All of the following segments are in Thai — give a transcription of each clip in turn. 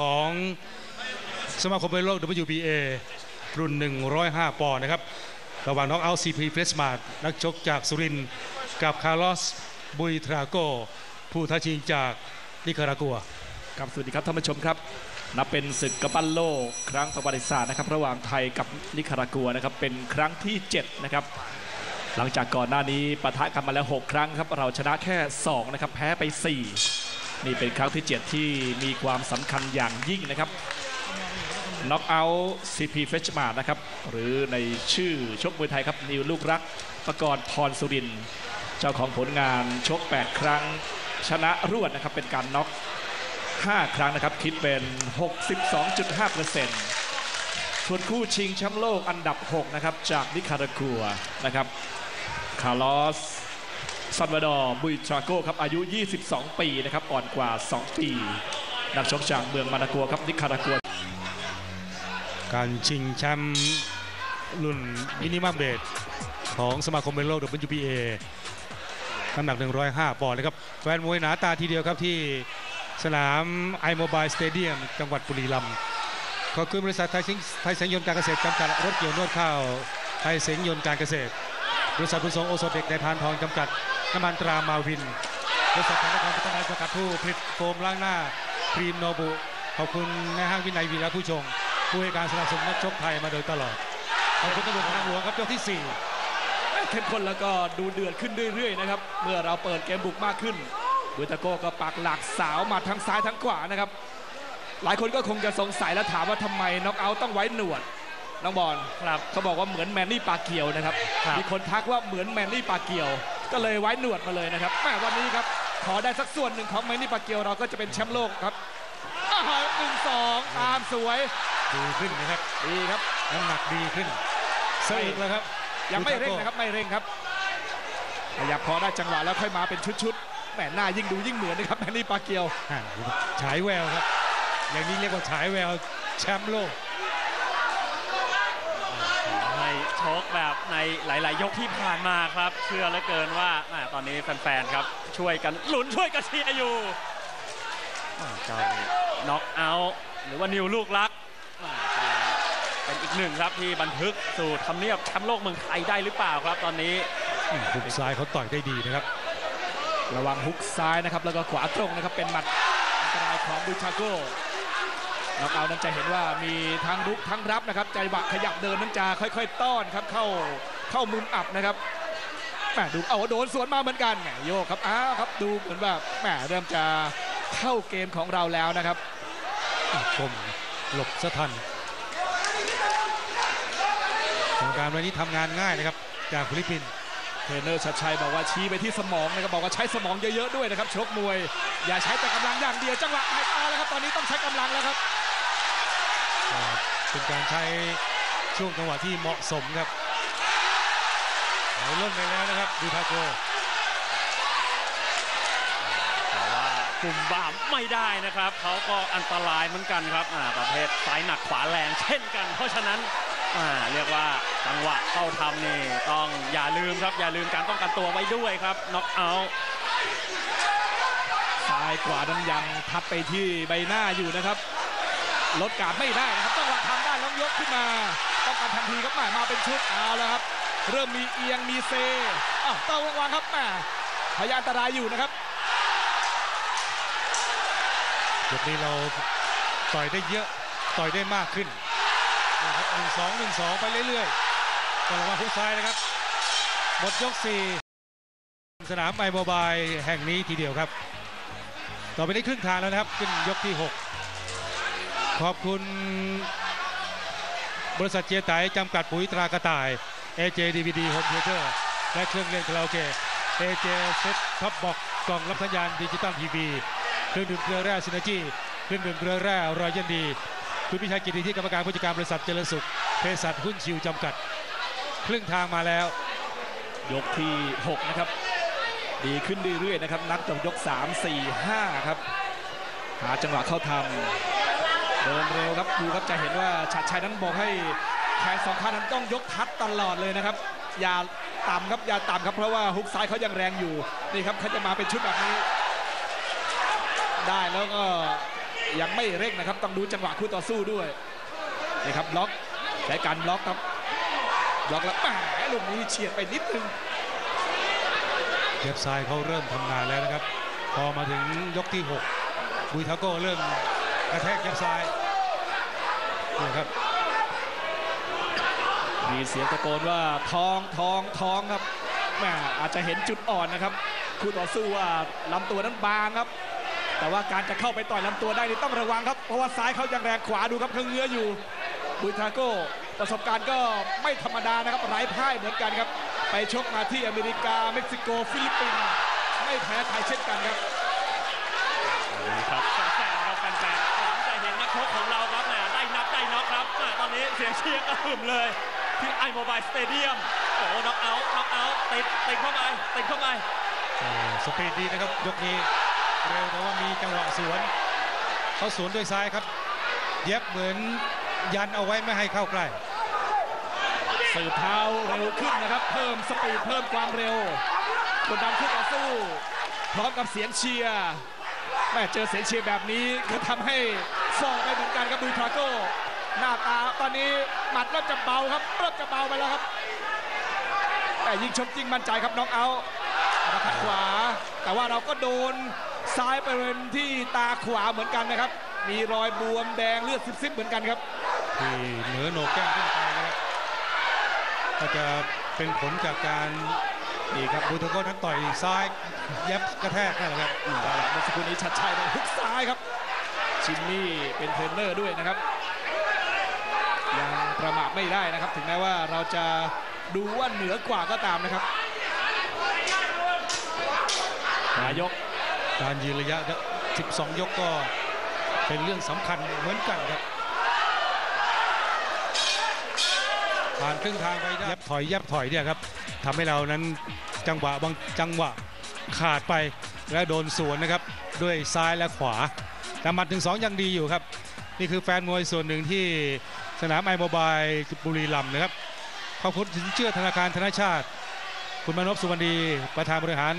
ของสมาคมมวยโลก WBA รุ่น 105 ปอนด์นะครับ ระหว่างน็อกเอาซีพีเฟสมาร์นักชกจากสุรินทร์กับคาร์ลอสบุยทราโก ผู้ท้าชิงจากนิคารากัวครับสวัสดีครับท่านผู้ชมครับนับเป็นศึกกระปั้นโลกครั้งประวัติศาสตร์นะครับระหว่างไทยกับนิคารากัวนะครับเป็นครั้งที่ 7 นะครับ หลังจากก่อนหน้านี้ปะทะกันมาแล้ว 6 ครั้งครับเราชนะแค่ 2 นะครับ แพ้ไป 4 นี่เป็นครั้งที่ 7 ที่มีความสำคัญอย่างยิ่งนะครับน็อกเอาท์ซีพีเฟชมาร์นะครับ หรือในชื่อชกมวยไทยครับ นิวลูกรักประกรณ์พรสุริน เจ้าของผลงานชก 8 ครั้ง ชนะรวดนะครับ เป็นการน็อก 5 ครั้งนะครับ คิดเป็น 62.5%ส่วนคู่ชิงแชมป์โลกอันดับ 6 นะครับ จากนิคารากัวนะครับ คาร์ลอส ซันวาดอร์บุยทราโกครับอายุ 22 ปีนะครับอ่อนกว่า 2 ปี นักชกจากเมืองมานากัวครับนิคารากัวการชิงแชมป์รุ่นมินิมัมเบทของสมาคมมวยโลก WBA น้ำหนัก 105 ปอนด์นะครับ แฟนมวยหนาตาทีเดียวครับที่สนามไอโมบายสเตเดียมจังหวัดบุรีรัมย์ขอบคุณบริษัทไทยสิงไทยแสงยนต์การเกษตรจำกัดรถเกี่ยวนวดข้าว ไทยเสงยนต์การเกษตร บริษัทบุญส่งโอสถเด็กในพานทองจำกัด น้ำมันตรามาวินบริษัทธนาคารพัฒนาจำกัดผู้ผลิตโฟมล้างหน้าครีมโนบุ ขอบคุณนายห้างวินัยวีระผู้ชง ผู้ให้การสนับสนุนนักชกไทยมาโดยตลอด ขอบคุณตำรวจทางหลวงครับยกที่เข้มข้นแล้วก็ดูเดือดขึ้นเรื่อยๆนะครับ เมื่อเราเปิดเกมบุกมากขึ้นบุยตาโกก็ปักหลักสาวมาทั้งซ้ายทั้งขวานะครับ หลายคนก็คงจะสงสัยและถามว่าทำไมน็อกเอาท์ต้องไว้หนวดน้องบอลครับเขาบอกว่าเหมือนแมนนี่ปาเกียวนะครับครับ มีคนทักว่าเหมือนแมนนี่ปาเกียว ก็เลยไว้หนวดมาเลยนะครับแม่วันนี้ครับขอได้สักส่วนหนึ่งของแมนนี่ปาเกียวเราก็จะเป็นแชมป์โลกครับอ้าวหนึ่งสองตามสวย4ดีขึ้นนะครับดีครับน้ำหนักดีขึ้นสะอึกแล้วครับ ยังไม่เร่งนะครับไม่เร่งครับขยับพอได้จังหวะแล้วค่อยมาเป็นชุดๆแหมหน้ายิ่งดูยิ่งเหมือนนะครับแมนนี่ปาเกียวอ่าฉายแววครับ อย่างนี้เรียกว่าฉายแววแชมป์โลก ชกแบบในหลาย ๆ ยกที่ผ่านมาครับ เชื่อเหลือเกินว่าอ่าตอนนี้แฟน ๆ ครับ ช่วยกันหลุนช่วยกันเชียร์อยู่อ่าเจ้าน็อกเอาท์หรือว่านิวลูกรักอ่าเป็นอีกหนึ่งครับที่บันทึกสู่ทำเนียบแชมป์โลกเมืองไทยได้หรือเปล่าครับตอนนี้หุกซ้ายเขาต่อยได้ดีนะครับ ระวังฮุกซ้ายนะครับ แล้วก็ขวาตรงนะครับ เป็นหมัดอันตรายของดูชาโก้ น็อกเอาท์นั้นจะเห็นว่ามีทั้งรุกทั้งรับนะครับ ใจหวะขยับเดินนั้นจะค่อย ๆ ต้อนครับเข้าเข้ามุมอับนะครับแหมดูเอาโดนสวนมาเหมือนกันแหมโยกครับอ้าวครับดูเหมือนแบบแหมเริ่มจะเข้าเกมของเราแล้วนะครับคมหลบสะทันกรรมการวันนี้ทำงานง่ายนะครับ จากฟิลิปปินส์เทรนเนอร์ชัดชัยบอกว่าชี้ไปที่สมองนะครับบอกว่าใช้สมองเยอะๆด้วยนะครับชกมวย อย่าใช้แต่กำลังอย่างเดียวจังหวะไม่เอาแล้วครับตอนนี้ต้องใช้กำลังแล้วครับอ่า เป็นการใช้ช่วงจังหวะที่เหมาะสมครับเอาล่นไปแล้วนะครับดูทาโกแต่ว่ากลุ่มบามไม่ได้นะครับ เขาก็อันตรายเหมือนกันครับอ่าประเภทซ้ายหนักขวาแรงเช่นกัน เพราะฉะนั้นอ่าเรียกว่าจังหวะเข้าทำนี่ต้องอย่าลืมครับ อย่าลืมการป้องกันตัวไว้ด้วยครับน็อกเอาท์ซ้ายขวานั้นยังทับไปที่ใบหน้าอยู่นะครับ ลดการดไม่ได้นะครับจังหวะทำได้แล้วยกขึ้นมาต้องการทันทีครับแหมมาเป็นชุดเอาแล้วครับ เริ่มมีเอียงมีเซอ้าวเต้าวางครับแหมพยานอันตรายอยู่นะครับยกนี้เราต่อยได้เยอะต่อยได้มากขึ้นนะครับหนึ่งสองหนึ่งสองไปเรื่อยๆต้องระวังฮุกซ้ายนะครับหมดยกสี่สนามไอโมบายแห่งนี้ทีเดียวครับ ต่อไปนี้ครึ่งทางแล้วนะครับ ขึ้นยกที่ 6 ขอบคุณ บริษัทเจียไตจำกัดปุ๋ยตรากระต่าย AJ DVD Home Theater และเครื่องเล่นคาราโอเกะ AJ Set Top Box กล่องรับสัญญาณดิจิตอลทีวีเครื่องดื่มเกลือแร่ซินเนจีเครื่องดื่มเกลือแร่รอยยันดี คุณพิชัยกิติที่กรรมการผู้จัดการบริษัทเจริญสุขเภสัชหุ้นชิวจำกัด ครึ่งทางมาแล้ว ยกที่ 6 นะครับ ดีขึ้นเรื่อยๆนะครับ นับจากยก 3 4 5 ครับ หาจังหวะเข้าทำ เดินเร็วครับดูครับจะเห็นว่าชัดชัยนั้นบอกให้แขนสองข้างนั้นต้องยกทัดตลอดเลยนะครับ อย่าต่ำครับอย่าต่ำครับเพราะว่าฮุกซ้ายเขายังแรงอยู่นี่ครับเขาจะมาเป็นชุดแบบนี้ ได้แล้วก็ยังไม่เร่งนะครับ ต้องดูจังหวะคู่ต่อสู้ด้วยนี่ครับล็อกใช้การล็อกครับล็อกแล้วแหมลูกนี้เฉียดไปนิดนึงเย็บซ้ายเขาเริ่มทำงานแล้วนะครับ พอมาถึงยกที่ 6 บุยทาโก้เริ่ม กระแทกย็บซ้ายนี่ครับ มีเสียงตะโกนว่าทองทองทองครับแหมอาจจะเห็นจุดอ่อนนะครับคู่ต่อสู้ว่าลำตัวนั้นบางครับ แต่ว่าการจะเข้าไปต่อยลำตัวได้นี่ต้องระวังครับ เพราะว่าซ้ายเขายังแรงขวาดูครับเขาเงื้ออยู่บุยทาโก้ประสบการณ์ก็ไม่ธรรมดานะครับไร้พ่ายเหมือนกันครับ ไปชกมาที่อเมริกาเม็กซิโกฟิลิปปินส์ไม่แพ้ใครเช่นกันครับครับ นนี้เสียงเชียร์กระหึ่มเลย ที่ไอโมบายสเตเดียมโอ้โหน็อกเอาท์น็อกเอาท์ติดติดเข้าไปติดเข้าไปเอ่อสปีดดีนะครับยกนี้เร็วแต่ว่ามีจังหวะสวนเขาสวนด้วยซ้ายครับ เย็บเหมือนยันเอาไว้ไม่ให้เข้าใกล้สืบเท้าเร็วขึ้นนะครับ เพิ่มสปีดเพิ่มความเร็วกดดันคู่ต่อสู้ พร้อมกับเสียงเชียร์แม่เจอเสียงเชียร์แบบนี้ก็ทำให้ฟอร์ไปเหมือนกันครับบุยทราโก้ หน้าตาตอนนี้หมัดเริ่มจะเบาครับเริ่มจะเบาไปแล้วครับ แต่ยิงชกจริงมั่นใจครับน้องเอาอัปคัดขวา แต่ว่าเราก็โดนซ้ายไปเป็นที่ตาขวาเหมือนกันนะครับ มีรอยบวมแดงเลือดซิบๆเหมือนกันครับที่เหนือโหนกแก้มขึ้นไปนะครับก็จะเป็นผลจากการนี่ครับบุยทาโก้นั้นต่อยซ้ายเย็บกระแทกนั่นแหละครับเมื่อสักครู่นี้ชัดชัยไปฮุกซ้ายครับ ชินนี่เป็นเทรนเนอร์ด้วยนะครับยัง ประมาทไม่ได้นะครับ ถึงแม้ว่าเราจะดูว่าเหนือกว่าก็ตามนะครับนายกการยืนระยะ12 ยกก็เป็นเรื่องสำคัญเหมือนกันครับ ผ่านครึ่งทางไปได้ยับถอยยับถอยเนี่ยครับทำให้เรานั้นจังหวะบางจังหวะขาดไปและโดนสวนนะครับ ด้วยซ้ายและขวาแต่หมัดถึง2ยังดีอยู่ครับ นี่คือแฟนมวยส่วนหนึ่งที่ สนามไอโมบายบุรีรัมย์นะครับขอบคุณสินเชื่อธนาคารธนชาติ คุณมานพสุวรรณีประธานบริหาร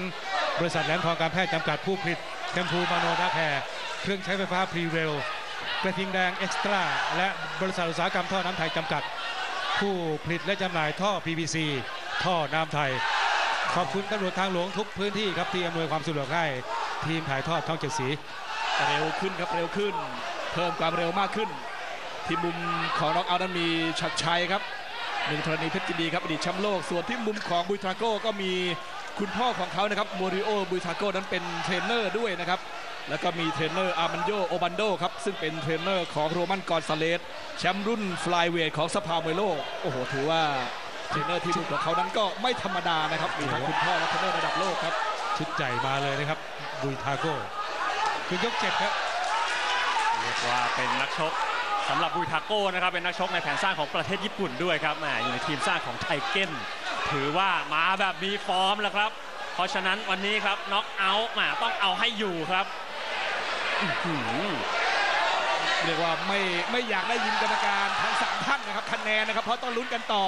บริษัทแหลมทองการแพทย์จำกัดผู้ผลิตแชมพูมาโนดาแคร์เครื่องใช้ไฟฟ้าพรีเวลกระทิงแดงเอ็กซ์ตร้าและบริษัทอุตสาหกรรมท่อน้ำไทยจำกัด ผู้ผลิตและจำหน่ายท่อ PVC ท่อน้ำไทย ขอบคุณตำรวจทางหลวงทุกพื้นที่ครับที่อำนวยความสะดวกให้ทีมถ่ายทอดช่องเจ็ดสี เร็วขึ้นครับเร็วขึ้น เพิ่มความเร็วมากขึ้น ที่มุมของน้องเอานั้นมีชัดชัยครับหนึ่งธรณีเพชรจินดีครับอดีตแชมป์โลก ส่วนที่มุมของบุยทราโก้ก็มีคุณพ่อของเขานะครับโมริโอบุยทราโก้นั้นเป็นเทรนเนอร์ด้วยนะครับแล้วก็มีเทรนเนอร์อามันโยโอบันโดครับซึ่งเป็นเทรนเนอร์ของโรมันกอนซาเลสแชมป์รุ่นฟลายเวทของสภามวยโลกโอ้โหถือว่าเทรนเนอร์ที่รุ่นของเขานั้นก็ไม่ธรรมดานะครับมีทั้งคุณพ่อและเทรนเนอร์ระดับโลกครับชุดใหญ่มาเลยนะครับบุยทาโก้คือยกเจ็ดครับเรียกว่าเป็นนักชก สำหรับบุยทาโก้นะครับเป็นนักชกในแผนสร้างของประเทศญี่ปุ่นด้วยครับแหมอยู่ในทีมสร้างของไทเก้นถือว่ามาแบบมีฟอร์มแล้วครับ เพราะฉะนั้นวันนี้ครับน็อกเอาท์แหมต้องเอาให้อยู่ครับอื้อหือเรียกว่าไม่ไม่อยากได้ยินกรรมการทั้งสามท่านนะครับคะแนนนะครับ เพราะต้องลุ้นกันต่อ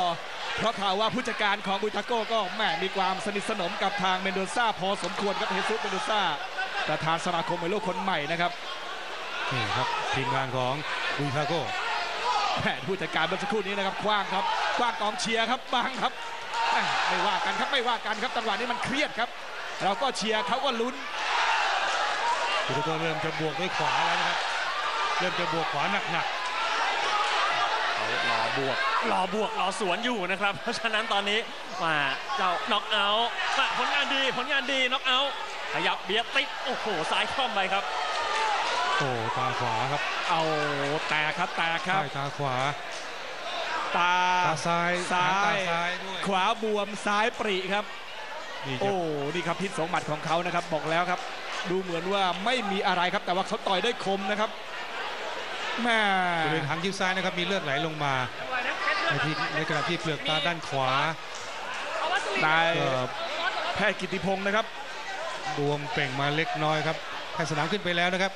เพราะข่าวว่าผู้จัดการของบุยทาโก้ก็แหมมีความสนิทสนมกับทางเมนโดซ่าพอสมควรครับเฮซุสเมนโดซ่าประธานสมาคมมวยโลกคนใหม่นะครับนี่ครับทีมงานของ บุยทาโก้แหมผู้จัดการเมื่อสักครู่นี้นะครับคว้างครับคว้างกองเชียร์ครับบางครับแหม่ไม่ว่ากันครับไม่ว่ากันครับจังหวะนี้มันเครียดครับ เราก็เชียร์เขาก็ลุ้นบุยทาโก้เริ่มจะบวกด้วยขวาแล้วนะครับเริ่มจะบวกขวาหนักเขารอบวกรอบวกรอสวนอยู่นะครับ เพราะฉะนั้นตอนนี้มาเจ้าน็อกเอาท์มาผลงานดีผลงานดีน็อกเอาท์ขยับเบียดติดโอ้โหซ้ายคล่อมไปครับๆ โอ้ตาขวาครับ เอาแตกครับแตกครับ ใต้ตาขวา ตาตาซ้ายซ้าหางตายซ้ายด้วยขวาบวมซ้ายปรีครับ นี่จะโอ้ นี่ครับพิษสงหมัดของเขานะครับ บอกแล้วครับ ดูเหมือนว่าไม่มีอะไรครับ แต่ว่าเขาต่อยได้คมนะครับแม่บริเวณหางคิ้วซ้ายนะครับมีเลือดไหลลงมาในที่ในขณะที่เปลือกตาด้านขวานายก็แพทย์กิติพงศ์นะครับ บวมเป่งมาเล็กน้อยครับแพทย์สนามขึ้นไปแล้วนะครับ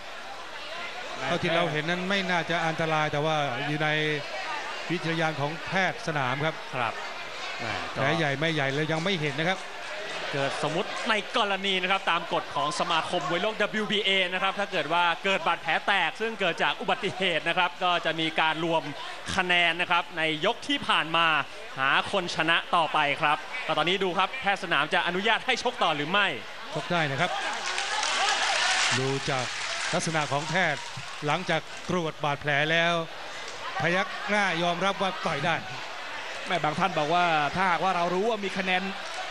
เท่าที่เราเห็นนั้นไม่น่าจะอันตรายแต่ว่าอยู่ในวิจารณญาณของแพทย์สนามครับครับแผลใหญ่ไม่ใหญ่เลยยังไม่เห็นนะครับเกิดสมมติในกรณีนะครับตามกฎของสมาคมมวยโลก WBA นะครับถ้าเกิดว่าเกิดบาดแผลแตก ซึ่งเกิดจากอุบัติเหตุนะครับ ก็จะมีการรวมคะแนนนะครับในยกที่ผ่านมาหาคนชนะต่อไปครับแต่ตอนนี้ดูครับแพทย์สนามจะอนุญาตให้ชกต่อหรือไม่ชกได้นะครับ ดูจาก ลักษณะของแพทย์หลังจากตรวจบาดแผลแล้ว พยักหน้ายอมรับว่าต่อยได้แม่บางท่านบอกว่าถ้าหากว่าเรารู้ว่ามีคะแนน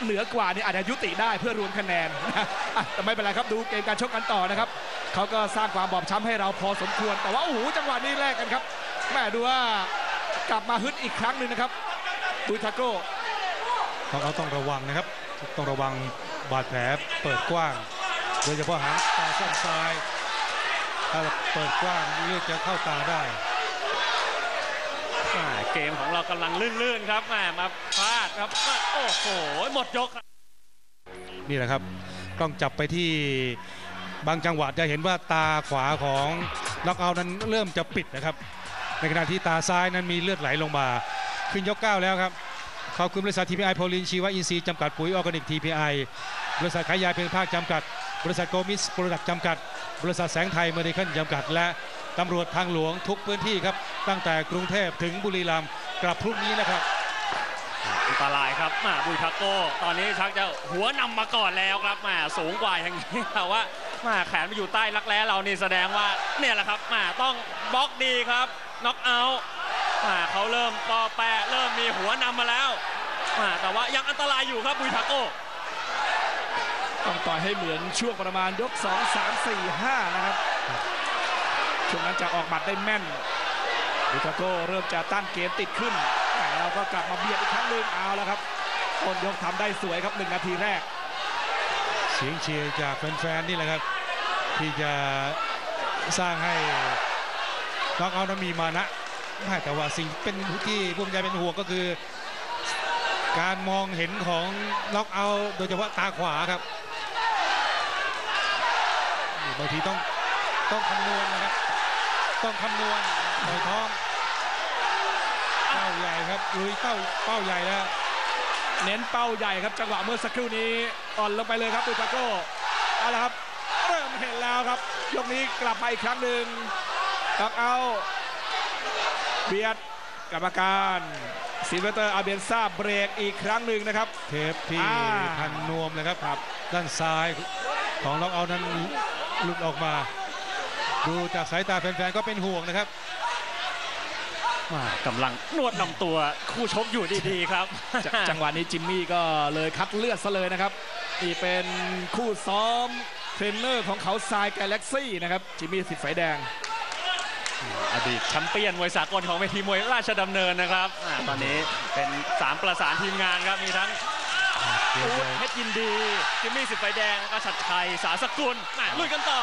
เหนือกว่านี่อาจจะยุติได้เพื่อรวมคะแนนอะแต่ไม่เป็นไรครับดูเกมการชกกันต่อนะครับเขาก็สร้างความบอบช้ำให้เราพอสมควร แต่ว่าโอ้โหจังหวะนี้แลกกันครับแม่ดูว่ากลับมาฮึดอีกครั้งหนึ่งนะครับบุยทาโก้เขาเขาต้องระวังนะครับ ต้องระวังบาดแผลเปิดกว้าง โดยเฉพาะหางตาส้นซ้าย ถ้าเปิดกว้างเลือดจะเข้าตาได้อ่าเกมของเรากำลังลื่นๆครับแหมมาพลาดครับโอ้โหหมดยกครับนี่แหละครับต้องจับไปที่บางจังหวะจะเห็นว่าตาขวาของล็อกเอาท์นั้นเริ่มจะปิดนะครับ ในขณะที่ตาซ้ายนั้นมีเลือดไหลลงมา ขึ้นยก9แล้วครับขอบคุณบริษัท TPI โพลินชีวอินทรีย์จำกัดปุ๋ยออร์แกนิก TPI บริษัทขายยาเพียงภาคจำกัด บริษัทโกมิสโปรดักต์จำกัด บริษัทแสงไทยเมดิคัลจำกัด และตำรวจทางหลวงทุกพื้นที่ครับ ตั้งแต่กรุงเทพถึงบุรีรัมย์กลับพรุ่งนี้นะครับอันตรายครับมาบุยทาโก้ตอนนี้ชักจะหัวนำมาก่อนแล้วครับมาสูงกว่าอย่างนี้แต่ว่ามาแขนมาอยู่ใต้รักแร้เรานี่แสดงว่าเนี่ยแหละครับมาต้องบล็อกดีครับน็อกเอาท์มาเขาเริ่มปอแปะเริ่มมีหัวนำมาแล้วมาแต่ว่ายังอันตรายอยู่ครับบุยทาโก้ ต้องต่อยให้เหมือนช่วงประมาณยก 2 3 4 5 นะครับ ช่วงนั้นจะออกหมัดได้แม่นบุทาโก้เริ่มจะตั้งเกมติดขึ้นแต่เราก็กลับมาเบียดอีกครั้งหนึ่งเอาแล้วครับต้นยกทำได้สวยครับหนึ่งนาทีแรก เสียงเชียร์จากแฟนๆนี่แหละครับ ที่จะสร้างให้น็อกเอาท์นั้นมีมานะไม่แต่ว่าสิ่งเป็นที่ภูมิใจเป็นห่วงก็คือ การมองเห็นของน็อกเอาโดยเฉพาะตาขวาครับ บางทีต้องต้องคำนวณนะครับ ต้องคำนวณต่อยท้องเป้าใหญ่ครับลุยเป้าเป้าใหญ่แล้วเน้นเป้าใหญ่ครับ จังหวะเมื่อสักครู่นี้อ่อนลงไปเลยครับบุทาโก้เอาละครับ เริ่มเห็นแล้วครับยกนี้กลับมาอีกครั้งหนึ่งตักเอาเบียดกรรมการซิลเวเตอร์อาเบนซ่าเบรกอีกครั้งหนึ่งนะครับ เทปที่อ่าพันนวมนะครับ ด้านซ้ายของล็อกเอาท์นั้น หลุดออกมา ดูจากสายตาแฟนๆก็เป็นห่วงนะครับมากำลังนวดลำตัวคู่ชกอยู่ดีๆครับจจังหวะนี้จิมมี่ก็เลยคัดเลือดซะเลยนะครับนี่เป็นคู่ซ้อมเทรนเนอร์ของเขาทรายกาแล็กซี่นะครับจิมมี่สิทธิ์ไฟแดงอดีตแชมเปี้ยนมวยสากลของเวทีมวยราชดำเนินนะครับอาตอนนี้เป็นสามประสานทีมงานครับมีทั้ง อูดเพชรยินดี จิมมี่สิทธิ์ไฟแดงแล้วก็ชัดชัยสาสกุลมาลุยกันต่อ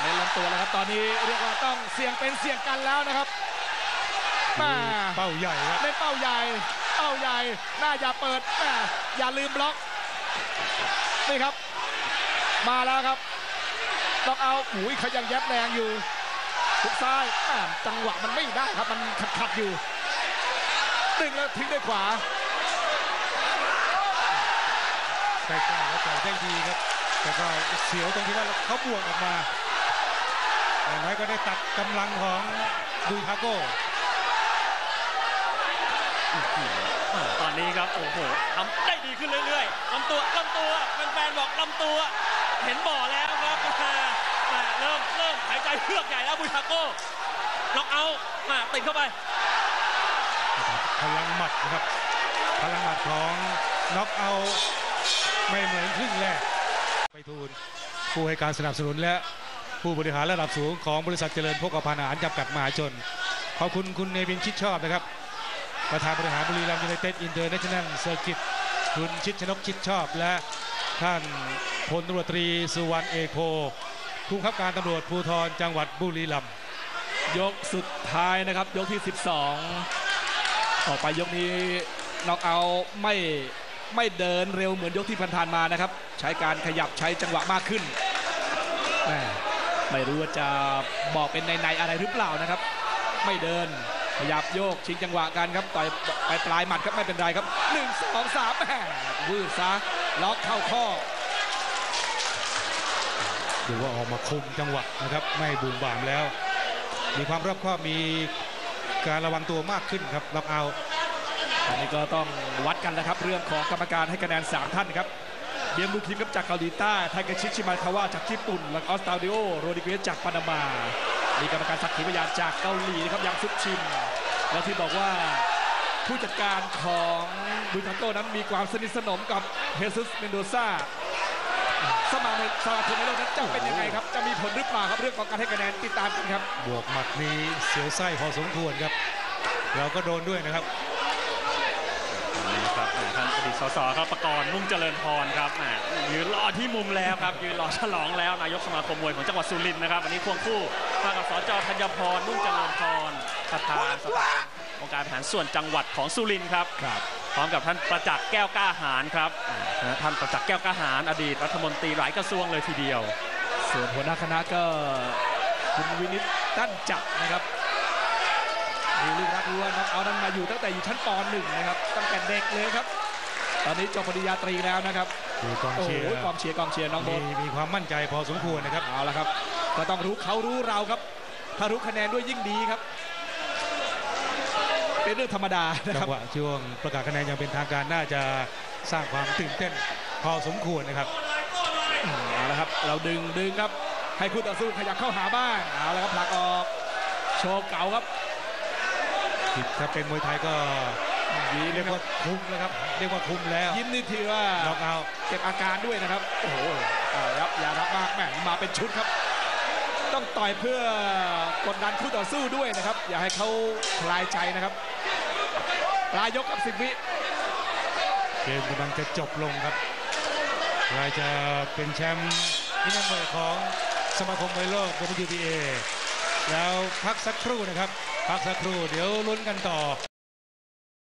ในลำตัวแล้วครับตอนนี้เรียกว่าต้องเสี่ยงเป็นเสี่ยงกันแล้วนะครับมาเป้าใหญ่ครับเล่นเป้าใหญ่ เป้าใหญ่หน้าอย่าเปิดแม่อย่าลืมบล็อกนี่ครับ มาแล้วครับต้องเอาหูยเขายังยัดแรงอยู่ทุกซ้ายแม่จังหวะมันไม่ได้ครับมันขัดขัดๆอยู่ดึงแล้วทิ้งด้วยขวา ใกล้ๆแล้วต่อยได้ดีครับ แต่ก็เสียวตรงที่ว่าเขาบวกออกมาอย่างน้อยก็ได้ตัดกำลังของดูทาโก้ตอนนี้ครับโอ้โหทำได้ดีขึ้นเรื่อยๆลำตัวลำตัวแฟนๆบอกลำตัว เห็นบ่อแล้วครับมามาเริ่มเริ่มหายใจเฮือกใหญ่แล้วบุยทาโก้น็อกเอาท์มาติดเข้าไปพลังหมัดนะครับพลังหมัดของน็อกเอาท์ ไม่เหมือนครึ่งแรกไปทูลผู้ให้การสนับสนุนและผู้บริหารระดับสูงของบริษัทเจริญพกพันอาหารจำกัดมหาชน ขอบคุณคุณเนวินชิดชอบนะครับ ประธานบริหารบุรีรัมย์ยูไนเต็ดอินเตอร์เนชั่นแนลเซอร์กิตคุณชิดชนกชิดชอบ และท่านพลตำรวจตรีสุวรรณเอกโพผู้บังคับการตำรวจภูธรจังหวัดบุรีรัมย์ยกสุดท้ายนะครับยกที่ 12 ออกไปยกนี้น็อกเอาไม่ ไม่เดินเร็วเหมือนยกที่ผ่านๆมานะครับ ใช้การขยับใช้จังหวะมากขึ้นแม่ไม่รู้ว่าจะบอกเป็นในๆอะไรหรือเปล่านะครับ ไม่เดินขยับโยกชิงจังหวะกันครับต่อยไปปลายหมัดครับไม่เป็นไรครับ1 2 3แหมวืดซะล็อกเข้าข้อดูว่าออกมาคุมจังหวะนะครับ ไม่บูมบามแล้ว มีความรอบคอบมีการระวังตัวมากขึ้นครับล็อกเอาท์ อันนี้ก็ต้องวัดกันแล้วครับเรื่องของกรรมการให้คะแนน 3 ท่านครับเบียมบุคิมครับจากเกาหลีใต้ไทเกชิชิมาคาวะจากญี่ปุ่นแล้วออสตาดิโอโรดิเกสจากปานามา มีกรรมการสักขีพยานจากเกาหลีนะครับยังซุปชิม และที่บอกว่าผู้จัดการของบุญทันโตนั้นมีความสนิทสนมกับเฮซุสเมนโดซาสมาคมสมาคมในโลกนั้นจะเป็นยังไงครับ จะมีผลหรือเปล่าครับเรื่องของการให้คะแนนติดตามกันครับ บวกหมัดนี้เสียวไส้พอสมควรครับ เราก็โดนด้วยนะครับ นี่ครับแหม่ท่านอดีตสสครับประกรณ์นุ่มเจริญพรครับแหม่ยืนรอที่มุมแล้วครับยืนรอฉลองแล้วนายกสมาคมมวยของจังหวัดสุรินทร์นะครับวันนี้ควงคู่มากับสจธัญพรนุ่มเจริญพรประธานสภาองค์การบริหารส่วนจังหวัดของสุรินทร์ครับครับพร้อมกับท่านประจักษ์แก้วกล้าหารครับอ่าท่านประจักษ์แก้วกล้าหารอดีตรัฐมนตรีหลายกระทรวงเลยทีเดียว ส่วนหัวหน้าคณะก็คุณวินิตตั้นจับนะครับ มีลูกรักรู้ว่าน้องเอานั้นมาอยู่ตั้งแต่อยู่ชั้นป .1 นะครับตั้งแต่เด็กเลยครับ ตอนนี้จบปริญญาตรีแล้วนะครับคือกองโอ้โหเชียร์กองเชียร์กองเชียร์น้องโบมีทมีความมั่นใจพอสมควรนะครับ เอาละครับ ก็ต้องรู้เขารู้เราครับ ถ้ารู้คะแนนด้วยยิ่งดีครับ เป็นเรื่องธรรมดานะคจัรับงหวะช่วงประกาศคะแนนอย่างเป็นทางการน่าจะสร้างความตื่นเต้นพอสมควรนะครับ เอาละครับ เราดึงดึงครับ ให้คู่ต่อสู้ขยับเข้าหาบ้าง เอาละครับผลักออก โชว์เก่าครับ ถ้าเป็นมวยไทยก็ยีเรีเรียยกกว่าว่าคุมแล้วครับ เรียกว่าคุมแล้วยิ้มนี่ถือว่าน็อกเอาท์เก็บอาการด้วยนะครับ โอ้โหเอาละครับอย่ารับมากแหมมาเป็นชุดครับ ต้องต่อยเพื่อกดดันคู่ต่อสู้ด้วยนะครับ อย่าให้เขาคลายใจนะครับปลายยกกับสิบวิเกมกำลังจะจบลงครับใครจะเป็นแชมป์นี่นักมวยของสมาคมมวยโลก WBA แล้วพักสักครู่นะครับ พักสักครู่เดี๋ยวลุ้นกันต่อ